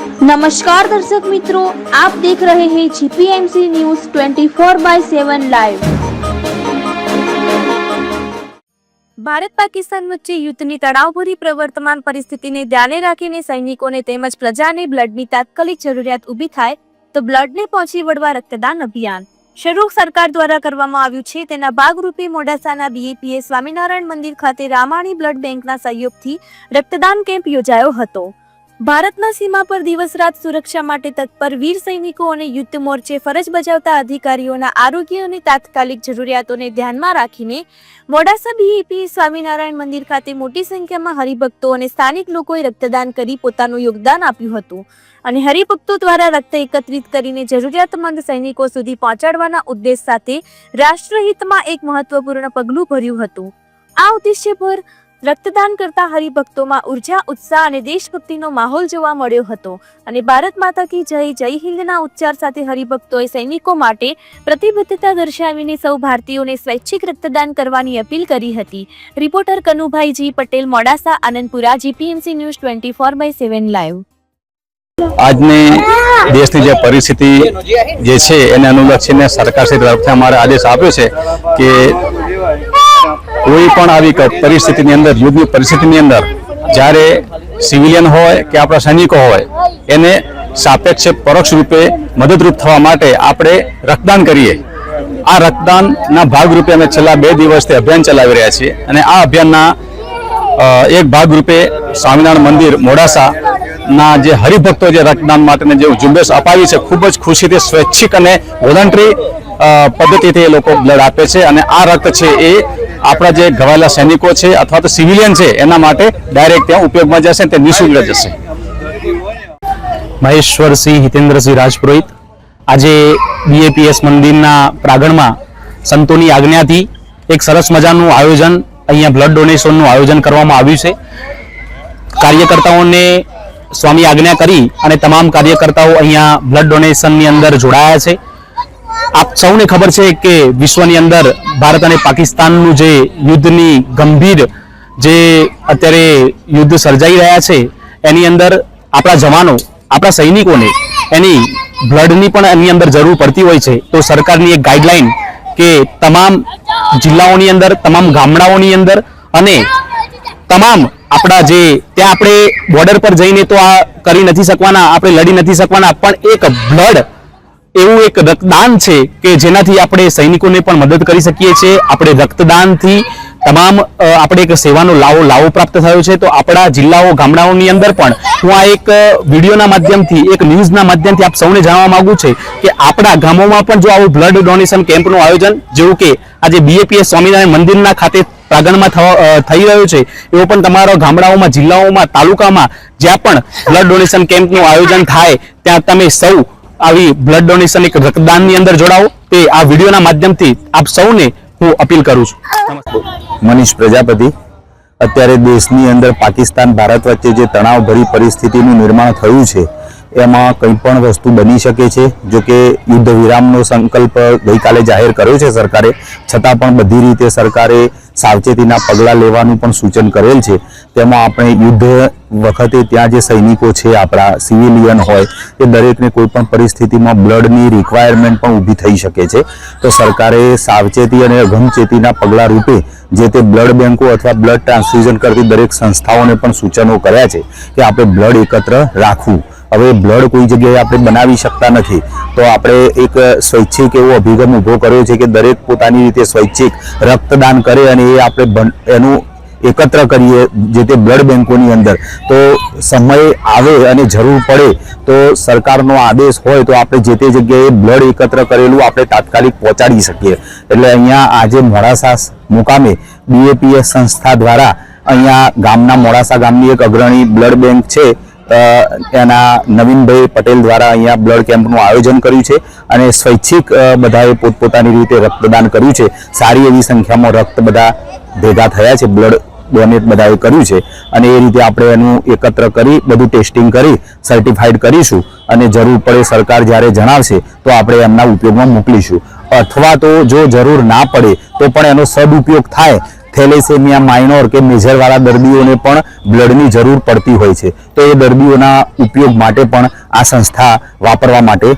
નમસ્કાર દર્શક મિત્રો, આપ દેખ રહે હે GPMC news 24 by seven live Bharat Pakistan વચ્ચે યુદ્ધની તણાવભરી પ્રવર્તમાન પરિસ્થિતિને ધ્યાને રાખીને સૈનિકોને તેમજ પ્રજાને બ્લડની તાત્કાલિક જરૂરિયાત ઊભી થાય તો બ્લડને પહોંચી વળવા રક્તદાન અભિયાન શરૂ સરકાર દ્વારા કરવામાં આવ્યું છે. તેના ભાગરૂપે મોડાસાના બીએપીએ સ્વામિનારાયણ મંદિર ખાતે રામાણી બ્લડ બેંકના સહયોગથી રક્તદાન કેમ્પ યોજાયો હતો. ભારતના સીમા પર દિવસ રાત સુરક્ષા માટે તત્પર વીર સૈનિકો અને યુદ્ધ મોરચે ફરજ બજાવતા અધિકારીઓના આરોગ્ય અને તાત્કાલિક જરૂરિયાતોને ધ્યાનમાં રાખીને મોડાસા બીએપી સ્વામિનારાયણ મંદિર ખાતે મોટી સંખ્યામાં હરિભક્તો અને સ્થાનિક લોકોએ રક્તદાન કરી પોતાનું યોગદાન આપ્યું હતું. અને હરિભક્તો દ્વારા રક્ત એકત્રિત કરીને જરૂરિયાતમંદ સૈનિકો સુધી પહોંચાડવાના ઉદ્દેશ સાથે રાષ્ટ્રહિતમાં એક મહત્વપૂર્ણ પગલું ભર્યું હતું. આ ઉદ્દેશ્ય પર રક્તદાન કરતા હરિભક્તોમાં ઊર્જા, ઉત્સાહ અને દેશભક્તિનો માહોલ જોવા મળ્યો હતો. અને ભારત માતા કી જય જય હિન્દના ઉચ્ચાર સાથે હરિભક્તોએ સૈનિકો માટે પ્રતિબદ્ધતા દર્શાવીને સૌ ભારતીયોને સ્વૈચ્છિક રક્તદાન કરવાની અપીલ કરી હતી. Reporter Kanubhaiji Patel, Modasa, Anandpura, GPMC news twenty four by seven live. આજની દેશની જે પરિસ્થિતિ જે છે, એને અનુલક્ષીને સરકારશ્રી તરફથી અમારે આદેશ આપ્યો છે કે કોઈ પણ આવી પરિસ્થિતિની અંદર, યુદ્ધની પરિસ્થિતિની અંદર, જ્યારે સિવિલિયન હોય કે આપણા સૈનિકો હોય, એને સાપેક્ષ પરોક્ષ રૂપે મદદરૂપ થવા માટે આપણે રક્તદાન કરીએ. આ રક્તદાનના ભાગરૂપે અમે છેલ્લા બે દિવસથી અભિયાન ચલાવી રહ્યા છીએ અને આ અભિયાનના એક ભાગરૂપે સ્વામિનારાયણ મંદિર મોડાસા ના જે હરિભક્તો જે રક્તદાન માટેને જે ઝુંબેશ અપાવી છે, ખૂબ જ ખુશીથી, સ્વૈચ્છિક અને વોલન્ટરી પદ્ધતિથી એ લોકો બ્લડ આપે છે અને આ રક્ત છે એ આપણા જે ઘવાયેલા સૈનિકો છે અથવા તો સિવિલિયન છે, એના માટે ડાયરેક્ટ ત્યાં ઉપયોગમાં જશે તે નિઃશુલ્ક જશે. મહેશ્વરસિંહ, હિતેન્દ્રસિંહ રાજપુરોહિત, આજે બીએપીએસ મંદિરના પ્રાંગણમાં સંતોની આજ્ઞાથી એક સરસ મજાનું આયોજન, અહીંયા બ્લડ ડોનેશનનું આયોજન કરવામાં આવ્યું છે. કાર્યકર્તાઓને સ્વામી આજ્ઞા કરી અને તમામ કાર્યકર્તાઓ અહીંયા બ્લડ ડોનેશનની અંદર જોડાયા છે. આપ સૌને ખબર છે કે વિશ્વની અંદર ભારત અને પાકિસ્તાનનું જે યુદ્ધની ગંભીર જે અત્યારે યુદ્ધ સર્જાઈ રહ્યા છે, એની અંદર આપણા જવાનો, આપણા સૈનિકોને એની બ્લડની પણ એની અંદર જરૂર પડતી હોય છે. તો સરકારની એક ગાઈડલાઈન કે તમામ જિલ્લાઓની અંદર, તમામ ગામડાઓની અંદર અને તમામ આપણા જે, ત્યાં આપણે બોર્ડર પર જઈને તો આ કરી નથી શકવાના, આપણે લડી નથી શકવાના, પણ એક બ્લડ એવું એક રક્તદાન છે કે જેનાથી આપણે સૈનિકોને પણ મદદ કરી શકીએ છીએ. આપણે રક્તદાનથી તમામ આપણે એક સેવાનો લાવો લાવો પ્રાપ્ત થયો છે. તો આપણા જિલ્લાઓ, ગામડાઓની અંદર પણ હું આ એક વિડીયોના માધ્યમથી, એક ન્યૂઝના માધ્યમથી આપ સૌને જાણવા માંગુ છે કે આપણા ગામોમાં પણ જો આવું બ્લડ ડોનેશન કેમ્પનું આયોજન, જેવું કે આજે બીએપીએસ સ્વામિનારાયણ મંદિરના ખાતે પ્રાંગણમાં થઈ રહ્યો છે, એવો પણ તમારા ગામડાઓમાં, જિલ્લાઓમાં, તાલુકામાં જ્યાં પણ બ્લડ ડોનેશન કેમ્પનું આયોજન થાય, ત્યાં તમે સૌ આવી બ્લડ ડોનેશન એક રક્તદાનની અંદર જોડાઓ તે આ વિડીયોના માધ્યમથી આપ સૌને હું અપીલ કરું છું. મનીષ પ્રજાપતિ, અત્યારે દેશની અંદર પાકિસ્તાન, ભારત વચ્ચે જે તણાવભરી પરિસ્થિતિનું નિર્માણ થયું છે, એમાં કંઈ પણ વસ્તુ બની શકે છે? જો કે યુદ્ધ વિરામનો સંકલ્પ ગઈકાલે જાહેર કર્યો છે સરકારે. છતાં પણ બધી રીતે સરકારે સાવચેતીના પગલાં લેવાનું પણ સૂચન કરેલ છે. તેમાં આપણે યુદ્ધ વખતે ત્યાં જે સૈનિકો છે, આપણા સિવિલિયન હોય, એ દરેકને કોઈ પણ પરિસ્થિતિમાં બ્લડની રિક્વાયરમેન્ટ પણ ઊભી થઈ શકે છે. તો સરકારે સાવચેતી અને અગમચેતીના પગલાં રૂપે જે તે બ્લડ બેંકો અથવા બ્લડ ટ્રાન્સફ્યુઝન કરતી દરેક સંસ્થાઓને પણ સૂચનો કર્યા છે કે આપણે બ્લડ એકત્ર રાખવું. હવે બ્લડ કોઈ જગ્યાએ આપણે બનાવી શકતા નથી. તો આપણે એક સ્વૈચ્છિક એવો અભિગમ ઊભો કર્યો છે કે દરેક પોતાની રીતે સ્વૈચ્છિક રક્તદાન કરે અને એ આપણે એનું એકત્ર કરીએ જે તે બ્લડ બેંકોની અંદર. તો સમય આવે અને જરૂર પડે તો સરકારનો આદેશ હોય તો આપણે જે તે જગ્યાએ બ્લડ એકત્ર કરેલું આપણે તાત્કાલિક પહોંચાડી શકીએ. એટલે અહીંયા આજે મોડાસા મુકામે બીએપીએસ સંસ્થા દ્વારા અહીંયા ગામના મોડાસા ગામની એક અગ્રણી બ્લડ બેંક છે. એના નવીનભાઈ પટેલ દ્વારા અહીંયા બ્લડ કેમ્પનું આયોજન કર્યું છે અને સ્વૈચ્છિક બધાએ પોતપોતાની રીતે રક્તદાન કર્યું છે. સારી એવી સંખ્યામાં રક્ત બધા ભેગા થયા છે, બ્લડ ડોનેટ બધાએ કર્યું છે. અને એ રીતે આપણે એનું એકત્ર કરી, બધું ટેસ્ટિંગ કરી સર્ટિફાઈડ કરીશું. અને જરૂર પડે સરકાર જ્યારે જણાવશે, તો આપણે એમના ઉપયોગમાં મોકલીશું. અથવા તો જો જરૂર ના પડે, તો પણ એનો સદુપયોગ થાય. થેલેસેમિયા માઇનોર કે મેજરવાળા દર્દીઓને પણ બ્લડની જરૂર પડતી હોય છે. તો એ દર્દીઓના ઉપયોગ માટે પણ આ સંસ્થા વાપરવા માટે